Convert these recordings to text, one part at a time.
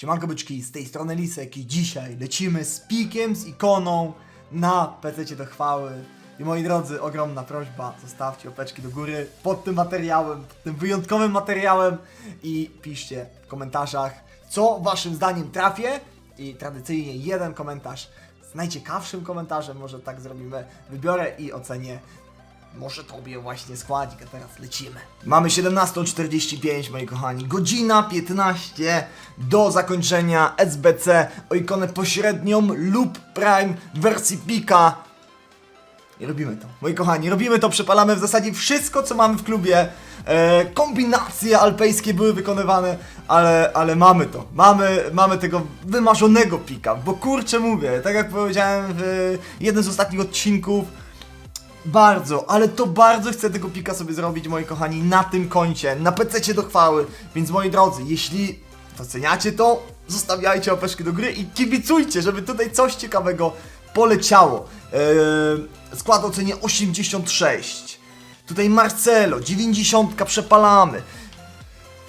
Siemanko byczki, z tej strony Lisek i dzisiaj lecimy z pikiem, z ikoną na PC do chwały. I moi drodzy, ogromna prośba, zostawcie opeczki do góry pod tym materiałem, pod tym wyjątkowym materiałem i piszcie w komentarzach, co waszym zdaniem trafię i tradycyjnie jeden komentarz z najciekawszym komentarzem, może tak zrobimy, wybiorę i ocenię może tobie właśnie składzik, a teraz lecimy. Mamy 17.45, moi kochani. Godzina 15 do zakończenia SBC o ikonę pośrednią lub Prime w wersji Pika. I robimy to. Moi kochani, robimy to, przepalamy w zasadzie wszystko, co mamy w klubie. E, kombinacje alpejskie były wykonywane, ale, ale mamy to. Mamy, mamy tego wymarzonego pika, bo kurczę mówię, tak jak powiedziałem w jednym z ostatnich odcinków, bardzo, ale to bardzo chcę tego pika sobie zrobić, moi kochani, na tym koncie, na PC do chwały. Więc moi drodzy, jeśli doceniacie to, zostawiajcie opeszki do gry i kibicujcie, żeby tutaj coś ciekawego poleciało. Eee, skład ocenie 86. Tutaj Marcelo, 90 przepalamy.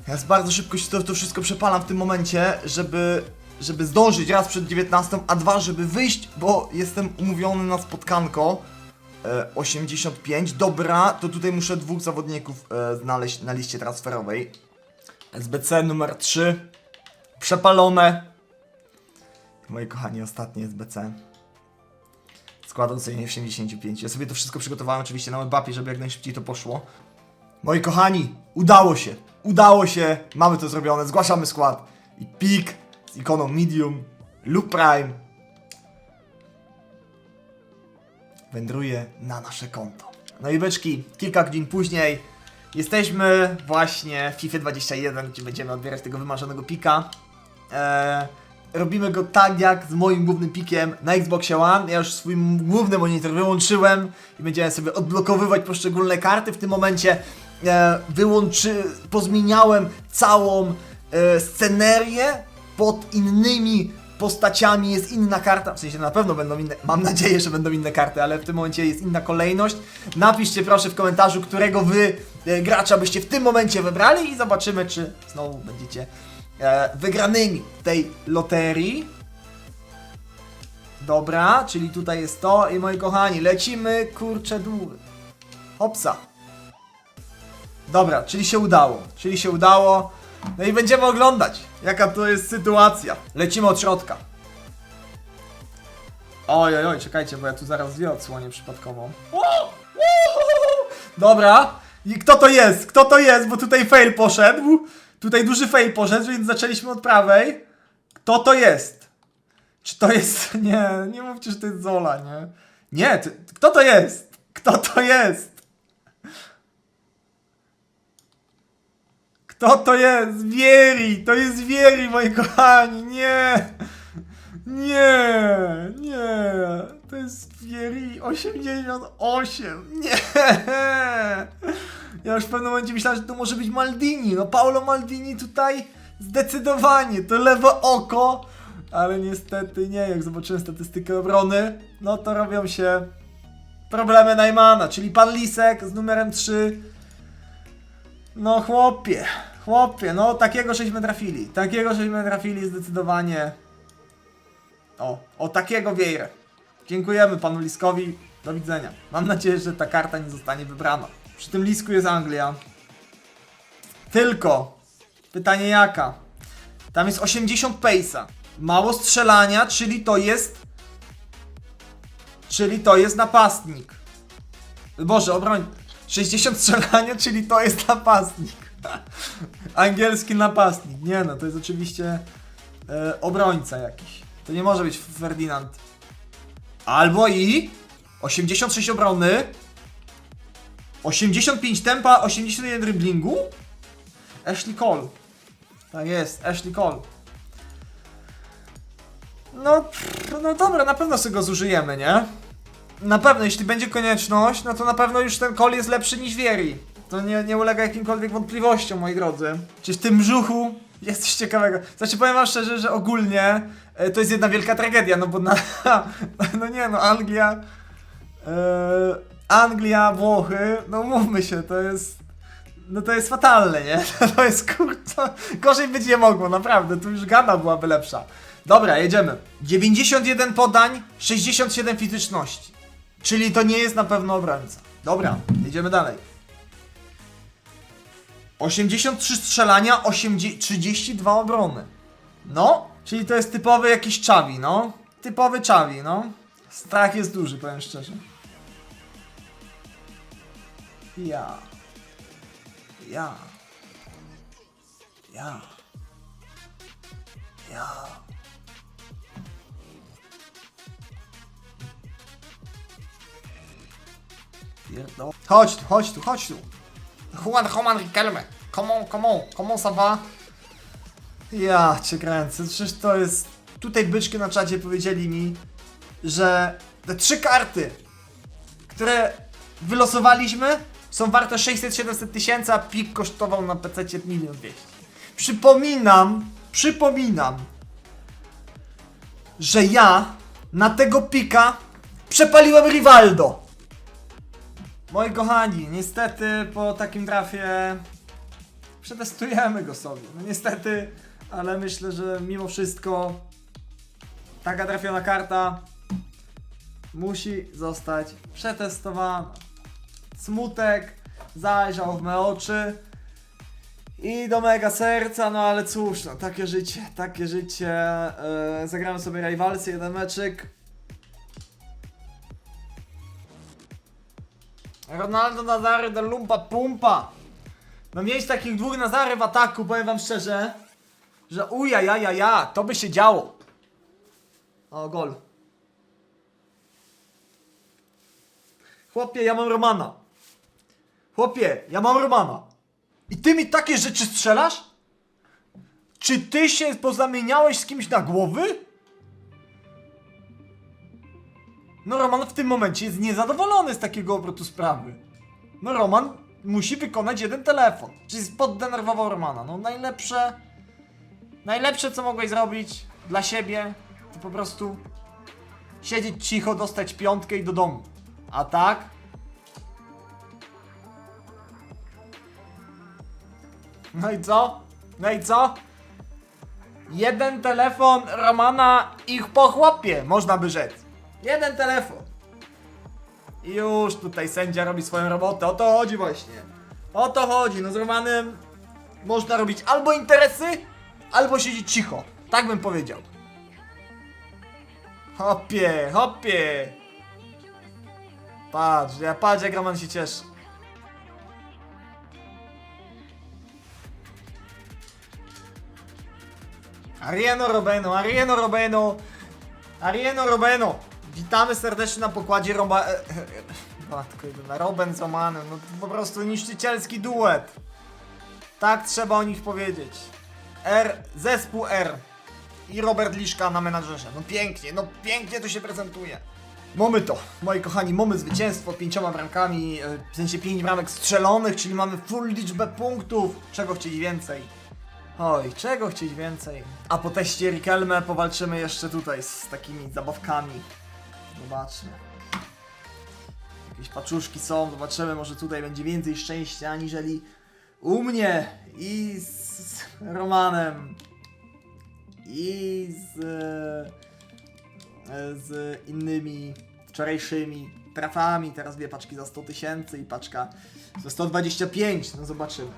Ja bardzo szybko się to, to wszystko przepalam w tym momencie, żeby, żeby zdążyć raz przed 19, a dwa, żeby wyjść, bo jestem umówiony na spotkanko. E, 85. Dobra, to tutaj muszę dwóch zawodników e, znaleźć na liście transferowej. SBC numer 3. Przepalone. Moi kochani, ostatnie SBC. Skład ocenienie 85. Ja sobie to wszystko przygotowałem oczywiście na webapie, żeby jak najszybciej to poszło. Moi kochani, udało się. Udało się. Mamy to zrobione. Zgłaszamy skład. I pik z ikoną medium lub prime wędruje na nasze konto. No i beczki, kilka godzin później jesteśmy właśnie w FIFA 21, gdzie będziemy odbierać tego wymarzonego pika. Eee, robimy go tak jak z moim głównym pikiem na Xboxie One. Ja już swój główny monitor wyłączyłem i będziemy sobie odblokowywać poszczególne karty. W tym momencie e, wyłączy, pozmieniałem całą e, scenerię pod innymi postaciami jest inna karta, w sensie na pewno będą inne, mam nadzieję, że będą inne karty, ale w tym momencie jest inna kolejność. Napiszcie proszę w komentarzu, którego wy e, gracza byście w tym momencie wybrali i zobaczymy, czy znowu będziecie e, wygranymi tej loterii. Dobra, czyli tutaj jest to i moi kochani, lecimy kurcze długo. Hopsa. Dobra, czyli się udało, czyli się udało. No i będziemy oglądać, jaka to jest sytuacja. Lecimy od środka. Oj, oj, oj, czekajcie, bo ja tu zaraz dwie odsłonię! Uhu! Dobra, i kto to jest? Kto to jest? Bo tutaj fail poszedł. Tutaj duży fail poszedł, więc zaczęliśmy od prawej. Kto to jest? Czy to jest... Nie, nie mówcie, że to jest Zola, nie? Nie, ty... kto to jest? Kto to jest? Kto to jest? Wieri! To jest Wieri, moi kochani! Nie! Nie! Nie! To jest Wieri 88! Nie! Ja już w pewnym momencie myślałem, że to może być Maldini. No Paulo Maldini tutaj zdecydowanie. To lewe oko. Ale niestety nie. Jak zobaczyłem statystykę obrony, no to robią się problemy Najmana, czyli pan Lisek z numerem 3 no chłopie, chłopie, no takiego żeśmy trafili. Takiego żeśmy trafili zdecydowanie. O, o takiego wiejrę. Dziękujemy panu Liskowi. Do widzenia. Mam nadzieję, że ta karta nie zostanie wybrana. Przy tym Lisku jest Anglia. Tylko. Pytanie jaka? Tam jest 80 pace'a. Mało strzelania, czyli to jest... Czyli to jest napastnik. Boże, obroń. 60 strzelania, czyli to jest napastnik. Angielski napastnik. Nie no, to jest oczywiście e, obrońca jakiś. To nie może być Ferdinand. Albo i 86 obrony, 85 tempa, 81 driblingu. Ashley Cole. Tak jest, Ashley Cole. No, no dobra, na pewno sobie go zużyjemy, nie? Na pewno, jeśli będzie konieczność, no to na pewno już ten kol jest lepszy niż Wieri. To nie, nie ulega jakimkolwiek wątpliwościom, moi drodzy. Czy w tym brzuchu jest coś ciekawego? Znaczy, powiem wam szczerze, że ogólnie e, to jest jedna wielka tragedia, no bo na... No nie no, Anglia... E, Anglia, Włochy, no mówmy się, to jest... no to jest fatalne, nie? To jest kurczę, gorzej być nie mogło, naprawdę, tu już gada byłaby lepsza. Dobra, jedziemy. 91 podań, 67 fizyczności. Czyli to nie jest na pewno obrońca. Dobra, jedziemy dalej. 83 strzelania, 80, 32 obrony. No, czyli to jest typowy jakiś czawi, no. Typowy czawi, no. Strach jest duży, powiem szczerze. Ja. Ja. Ja. Ja. Pierdol- Chodź tu, chodź tu, chodź tu. Juan Roman Riquelme. On, come on, ça va? Ja cię kręcę, przecież to jest... Tutaj byczki na czacie powiedzieli mi, że te trzy karty, które wylosowaliśmy, są warte 600-700 tysięcy, a pik kosztował na PC 1 200 Przypominam, przypominam, że ja na tego pika przepaliłem Rivaldo. Moi kochani, niestety po takim trafie przetestujemy go sobie. No niestety, ale myślę, że mimo wszystko taka trafiona karta musi zostać przetestowana. Smutek zajrzał w me oczy i do mega serca, no ale cóż, no takie życie, takie życie. Yy, zagramy sobie rywalsy, jeden meczyk. Ronaldo Nazary de Lumpa Pumpa. No mieć takich dwóch Nazary w ataku, powiem wam szczerze, że uja, ja, ja, ja, to by się działo. O, gol. Chłopie, ja mam Romana. Chłopie, ja mam Romana. I ty mi takie rzeczy strzelasz? Czy ty się pozamieniałeś z kimś na głowy? No Roman w tym momencie jest niezadowolony z takiego obrotu sprawy. No Roman musi wykonać jeden telefon. Czyli poddenerwował Romana. No najlepsze... Najlepsze co mogłeś zrobić dla siebie to po prostu siedzieć cicho, dostać piątkę i do domu. A tak? No i co? No i co? Jeden telefon Romana ich po chłopie, można by rzec. Jeden telefon. I już tutaj sędzia robi swoją robotę. O to chodzi właśnie. O to chodzi. No z Romanem można robić albo interesy, albo siedzieć cicho. Tak bym powiedział. Hopie, hopie. Patrz, ja patrz jak Roman się cieszy. Arieno Robeno, Arieno Robeno, Arieno Robeno. Witamy serdecznie na pokładzie Roba... e, e, Matko jedyna, Roben z no to po prostu niszczycielski duet. Tak trzeba o nich powiedzieć. R, zespół R i Robert Liszka na menadżerze. No pięknie, no pięknie to się prezentuje. Mamy to, moi kochani, mamy zwycięstwo pięcioma bramkami, e, w sensie pięć bramek strzelonych, czyli mamy full liczbę punktów. Czego chcieli więcej? Oj, czego chcieć więcej? A po teście Rikelme powalczymy jeszcze tutaj z takimi zabawkami. Zobaczmy. Jakieś paczuszki są, zobaczymy, może tutaj będzie więcej szczęścia aniżeli u mnie i z Romanem i z, e, z innymi wczorajszymi trafami. Teraz dwie paczki za 100 tysięcy i paczka za 125. No zobaczymy.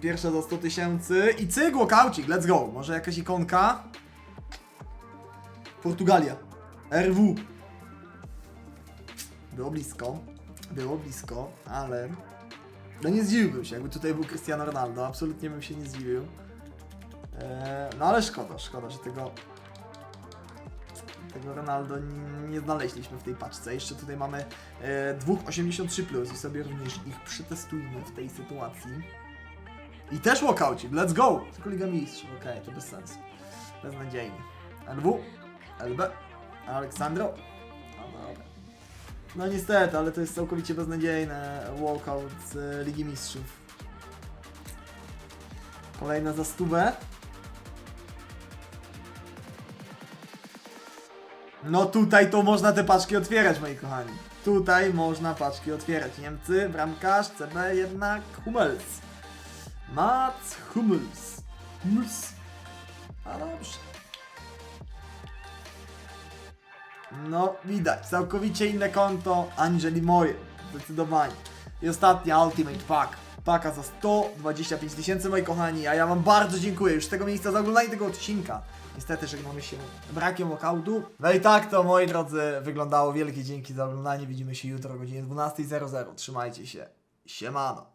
Pierwsza za 100 tysięcy i cyk, walkaucik, let's go. Może jakaś ikonka? Portugalia. RW. Było blisko. Było blisko, ale... No nie zdziwiłbym się, jakby tutaj był Cristiano Ronaldo, absolutnie bym się nie zdziwił. Eee, no ale szkoda, szkoda, że tego... Tego Ronaldo nie, znaleźliśmy w tej paczce. Jeszcze tutaj mamy e, dwóch 83 plus i sobie również ich przetestujmy w tej sytuacji. I też walkaucik, let's go! Tylko Liga Mistrzów, okej, to bez sensu. Beznadziejnie. LW, LB, Aleksandro. No dobra. No niestety, ale to jest całkowicie beznadziejne walkout z e, Ligi Mistrzów. Kolejna za stówę. No tutaj to można te paczki otwierać, moi kochani. Tutaj można paczki otwierać. Niemcy, bramkarz, CB jednak Hummels. Mats Hummels. Hummels. A dobrze. No, widać, całkowicie inne konto Angeli moje, zdecydowanie. I ostatnia Ultimate Pack. Paka za 125 tysięcy, moi kochani, a ja wam bardzo dziękuję już z tego miejsca za oglądanie tego odcinka. Niestety żegnamy się brakiem walkoutu. No i tak to, moi drodzy, wyglądało. Wielkie dzięki za oglądanie. Widzimy się jutro o godzinie 12.00. Trzymajcie się. Siemano.